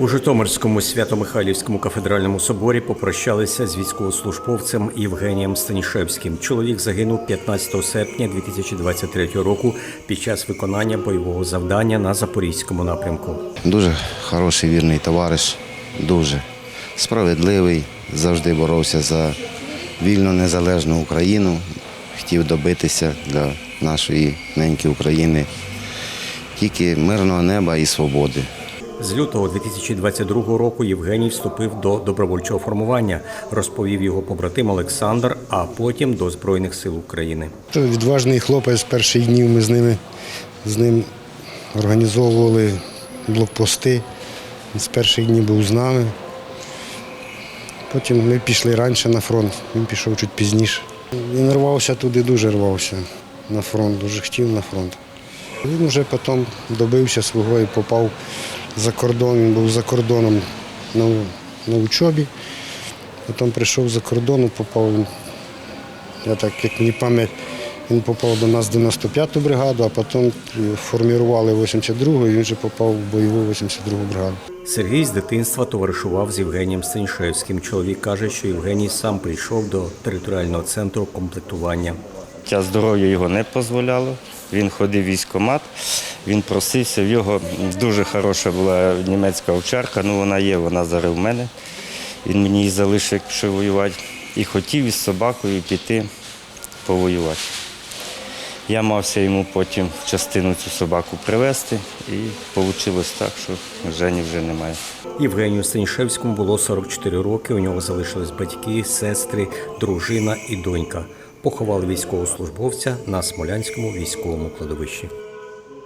У Житомирському свято-Михайлівському кафедральному соборі попрощалися з військовослужбовцем Євгенієм Станішевським. Чоловік загинув 15 серпня 2023 року під час виконання бойового завдання на запорізькому напрямку. Дуже хороший вірний товариш, дуже справедливий, завжди боровся за вільну незалежну Україну, хотів добитися для нашої неньки України тільки мирного неба і свободи. З лютого 2022 року Євгеній вступив до добровольчого формування, розповів його побратим Олександр, а потім до Збройних сил України. То Відважний хлопець з перших днів ми з ними з ним організовували блокпости. З перших днів був з нами. Потім ми пішли раніше на фронт, він пішов чуть пізніше. Він рвався туди, дуже рвався на фронт, дуже хотів на фронт. Він вже потім добився свого і попав за кордон. Він був за кордоном на, на учобі. Потім прийшов за кордон, попав він я так, як мені пам'ять, він попав до нас в 95-ту бригаду, а потім формували 82-го, і він вже попав в бойову 82-гу бригаду. Сергій з дитинства товаришував з Євгенієм Станішевським. Чоловік каже, що Євгеній сам прийшов до територіального центру комплектування. Здоров'я його не дозволяло. Він ходив в військкомат, він просився. В його дуже хороша була німецька овчарка, ну вона є, вона зараз в мене. Він мені її залишив, як пішов воювати. І хотів із собакою піти повоювати. Я мався йому потім частину цю собаку привезти, і вийшло так, що Жені вже немає. Євгенію Станішевському було 44 роки. У нього залишились батьки, сестри, дружина і донька. Поховали військовослужбовця на Смолянському військовому кладовищі.